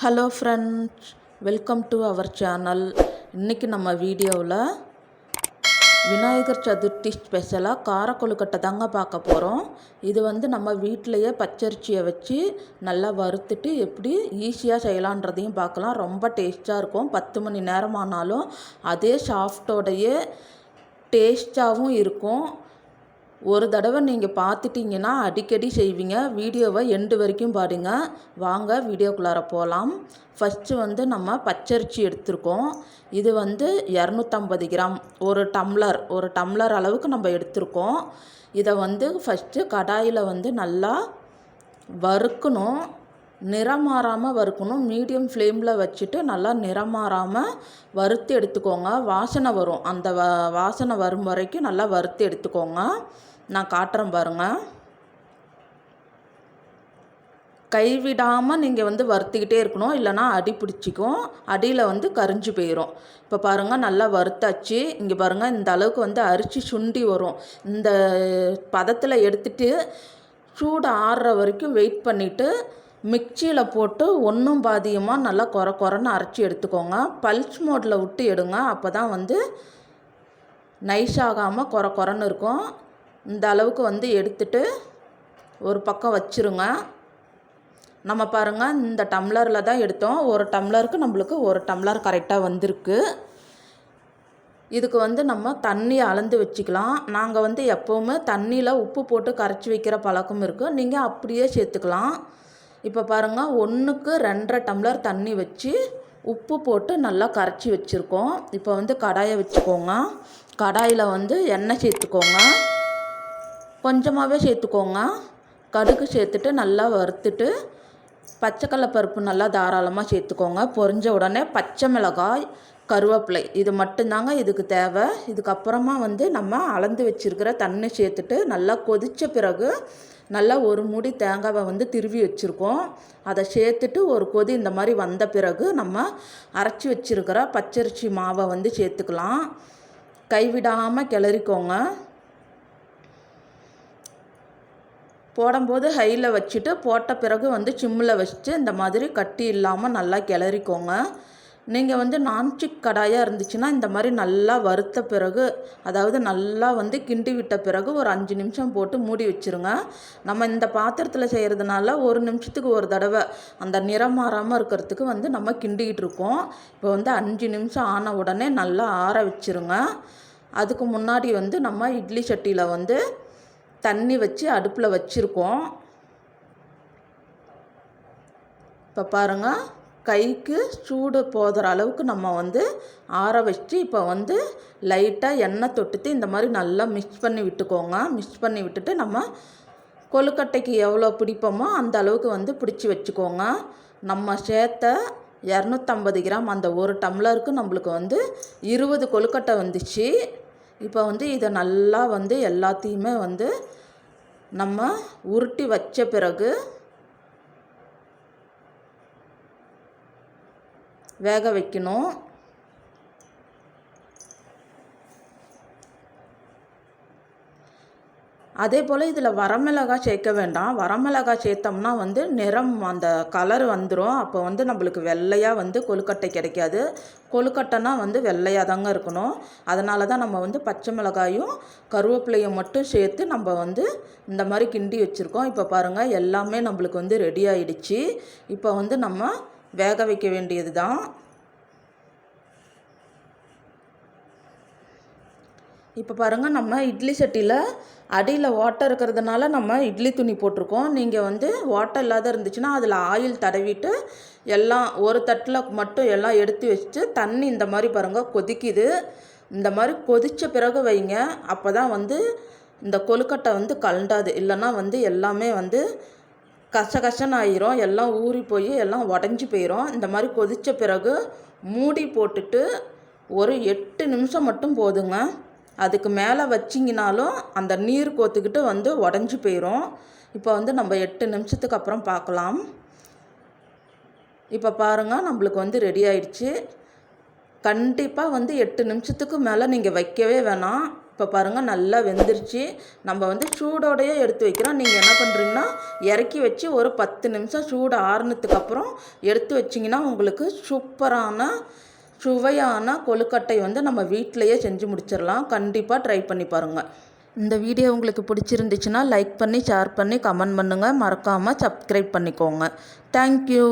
Hello friends welcome to our channel இன்றைக்கி நம்ம வீடியோவில் விநாயகர் சதுர்த்தி ஸ்பெஷலாக கார கொழுக்கட்டை தாங்க பார்க்க போகிறோம் இது வந்து நம்ம வீட்டிலையே பச்சரிசியை வச்சு நல்லா வறுத்துட்டு எப்படி ஈஸியாக செய்யலான்றதையும் பார்க்கலாம். ரொம்ப டேஸ்ட்டாக இருக்கும். பத்து மணி நேரம் ஆனாலும் அதே சாஃப்டோடையே டேஸ்ட்டாகவும் இருக்கும். ஒரு தடவை நீங்கள் பார்த்துட்டிங்கன்னா அடிக்கடி செய்வீங்க. வீடியோவை எண்டு வரைக்கும் பாருங்க. வாங்க வீடியோக்குள்ளார போகலாம் ஃபஸ்ட்டு வந்து நம்ம பச்சரிசி எடுத்திருக்கோம். இது வந்து இரநூத்தம்பது கிராம். ஒரு டம்ளர். ஒரு டம்ளர் அளவுக்கு நம்ம எடுத்திருக்கோம். இதை வந்து ஃபஸ்ட்டு கடாயில் வந்து நல்லா வறுக்கணும். நிறம் மாறாமல் வறுக்கணும். மீடியம் ஃப்ளேமில் வச்சுட்டு நல்லா நிறம் மாறாமல் வறுத்து எடுத்துக்கோங்க. வாசனை வரும். அந்த வ வாசனை வரும் வரைக்கும் நல்லா வறுத்து எடுத்துக்கோங்க. நான் காட்டுறேன் பாருங்கள் கைவிடாமல் நீங்கள் வந்து வறுத்துக்கிட்டே இருக்கணும். இல்லைனா அடி பிடிச்சிக்கும். அடியில் வந்து கரிஞ்சு போயிடும் இப்போ பாருங்கள் நல்லா வறுத்தாச்சு. இங்கே பாருங்கள் இந்த அளவுக்கு வந்து அரிசி சுண்டி வரும். இந்த பதத்தில் எடுத்துட்டு சூடு ஆறுற வரைக்கும் வெயிட் பண்ணிவிட்டு மிக்சியில் போட்டு ஒன்றும் பாதியமாக நல்லா குறை குறைன்னு அரைச்சி எடுத்துக்கோங்க. பல்ஸ் மோட்டில் விட்டு எடுங்க. அப்போ தான் வந்து நைஸ் ஆகாமல் குறை குறைன்னு இருக்கும். இந்த அளவுக்கு வந்து எடுத்துட்டு ஒரு பக்கம் வச்சுருங்க. நம்ம பாருங்கள் இந்த டம்ளரில் தான் எடுத்தோம். ஒரு டம்ளருக்கு நம்மளுக்கு ஒரு டம்ளர் கரெக்டாக வந்திருக்கு. இதுக்கு வந்து நம்ம தண்ணி அளந்து வச்சுக்கலாம். நாங்கள் வந்து எப்போவுமே தண்ணியில் உப்பு போட்டு கரைச்சி வைக்கிற பழக்கம் இருக்குது நீங்கள் அப்படியே சேர்த்துக்கலாம். இப்போ பாருங்கள் ஒன்றுக்கு ரெண்டரை டம்ளர் தண்ணி வச்சு உப்பு போட்டு நல்லா கரைச்சி வச்சுருக்கோம். இப்போ வந்து கடாயை வச்சுக்கோங்க. கடாயில் வந்து எண்ணெய் சேர்த்துக்கோங்க. கொஞ்சமாகவே சேர்த்துக்கோங்க. கடுகு சேர்த்துட்டு நல்லா வறுத்துட்டு பச்சைக்கடலை பருப்பு நல்லா தாராளமாக சேர்த்துக்கோங்க. பொரிஞ்ச உடனே பச்சை மிளகாய் கருவேப்பிலை. இது மட்டும்தாங்க இதுக்கு தேவை. இதுக்கப்புறமா வந்து நம்ம அளந்து வச்சுருக்கிற தண்ணி சேர்த்துட்டு நல்லா கொதித்த பிறகு நல்லா ஒரு மூடி தேங்காவை வந்து திருவி வச்சுருக்கோம். அதை சேர்த்துட்டு ஒரு கொதி இந்த மாதிரி வந்த பிறகு நம்ம அரைச்சி வச்சுருக்கிற பச்சரிசி மாவை வந்து சேர்த்துக்கலாம். கைவிடாமல் கிளறிக்கோங்க. போடும்போது ஹையில் வச்சுட்டு போட்ட பிறகு வந்து சிம்மில் வச்சுட்டு இந்த மாதிரி கட்டி இல்லாமல் நல்லா கிளறிக்கோங்க. நீங்கள் வந்து நான்ஸ்டிக் கடாயாக இருந்துச்சுன்னா இந்த மாதிரி நல்லா வறுத்த பிறகு அதாவது நல்லா வந்து கிண்டி விட்ட பிறகு ஒரு அஞ்சு நிமிஷம் போட்டு மூடி வச்சுருங்க. நம்ம இந்த பாத்திரத்தில் செய்கிறதுனால ஒரு நிமிஷத்துக்கு ஒரு தடவை அந்த நிறம் மாறாமல் இருக்கிறதுக்கு வந்து நம்ம கிண்டிக்கிட்டு இருக்கோம். இப்போ வந்து அஞ்சு நிமிஷம் ஆன உடனே நல்லா ஆற வச்சுருங்க. அதுக்கு முன்னாடி வந்து நம்ம இட்லி சட்டியில் வந்து தண்ணி வச்சு அடுப்பில் வச்சுருக்கோம். இப்போ பாருங்கள் கைக்கு சூடு போகிற அளவுக்கு நம்ம வந்து ஆற வச்சு இப்போ வந்து லைட்டாக எண்ணெய் தொட்டுத்து இந்த மாதிரி நல்லா மிக்ஸ் பண்ணி விட்டுக்கோங்க. மிக்ஸ் பண்ணி விட்டுட்டு நம்ம கொழுக்கட்டைக்கு எவ்வளோ பிடிப்போமோ அந்த அளவுக்கு வந்து பிடிச்சி வச்சுக்கோங்க. நம்ம சேர்த்த இரநூத்தம்பது கிராம் அந்த ஒரு டம்ளருக்கு நம்மளுக்கு வந்து இருபது கொழுக்கட்டை வந்துச்சு. இப்போ வந்து இதை நல்லா வந்து எல்லாத்தையுமே வந்து நம்ம உருட்டி வச்ச பிறகு வேக வைக்கணும். அதே போல் இதில் வரமிளகாய் சேர்க்க வேண்டாம். வரமிளகாய் சேர்த்தோம்னா வந்து நிறம் அந்த கலர் வந்துடும் அப்போ வந்து நம்மளுக்கு வெள்ளையாக வந்து கொழுக்கட்டை கிடைக்காது. கொழுக்கட்டைனா வந்து வெள்ளையாக தாங்க இருக்கணும். அதனால தான் நம்ம வந்து பச்சை மிளகாயும் கருவேப்பிலையும் மட்டும் சேர்த்து நம்ம வந்து இந்த மாதிரி கிண்டி வச்சுருக்கோம். இப்போ பாருங்கள் எல்லாமே நம்மளுக்கு வந்து ரெடி ஆயிடுச்சு. இப்போ வந்து நம்ம வேக வைக்க வேண்டியது தான் இப்போ பாருங்கள் நம்ம இட்லி சட்டியில் அடியில் வாட்டர் இருக்கிறதுனால நம்ம இட்லி துணி போட்டிருக்கோம். நீங்கள் வந்து வாட்டர் இல்லாத இருந்துச்சுன்னா அதில் ஆயில் தடவிட்டு எல்லாம் ஒரு தட்டில் மட்டும் எல்லாம் எடுத்து வச்சுட்டு தண்ணி இந்த மாதிரி பாருங்கள் கொதிக்குது. இந்த மாதிரி கொதித்த பிறகு வைங்க. அப்போ தான் வந்து இந்த கொழுக்கட்டை வந்து கலண்டாது. இல்லைன்னா வந்து எல்லாமே வந்து கசகசன்னு ஆயிரும் எல்லாம் ஊறி போய் எல்லாம் உடஞ்சி போயிடும் இந்த மாதிரி கொதித்த பிறகு மூடி போட்டுட்டு ஒரு எட்டு நிமிஷம் மட்டும் போதுங்க. அதுக்கு மேலே வச்சிங்கனாலும் அந்த நீர் கோத்துக்கிட்டு வந்து உடஞ்சி போயிடும் இப்போ வந்து நம்ம எட்டு நிமிஷத்துக்கு அப்புறம் பார்க்கலாம் இப்போ பாருங்கள் நம்மளுக்கு வந்து ரெடி ஆயிடுச்சு. கண்டிப்பாக வந்து எட்டு நிமிஷத்துக்கு மேலே நீங்கள் வைக்கவே வேணாம். இப்போ பாருங்கள் நல்லா வெந்துருச்சு. நம்ம வந்து சூடோடையே எடுத்து வைக்கிறோம். நீங்கள் என்ன பண்ணுறீங்கன்னா இறக்கி வச்சு ஒரு பத்து நிமிஷம் சூடு ஆறுனதுக்கப்புறம் எடுத்து வச்சிங்கன்னா உங்களுக்கு சூப்பரான சுவையான கொழுக்கட்டை வந்து நம்ம வீட்டிலையே செஞ்சு முடிச்சிடலாம். கண்டிப்பாக ட்ரை பண்ணி பாருங்கள் இந்த வீடியோ உங்களுக்கு பிடிச்சிருந்துச்சுன்னா லைக் பண்ணி ஷேர் பண்ணி கமெண்ட் பண்ணுங்கள் மறக்காமல் சப்ஸ்கிரைப் பண்ணிக்கோங்க. தேங்க்யூ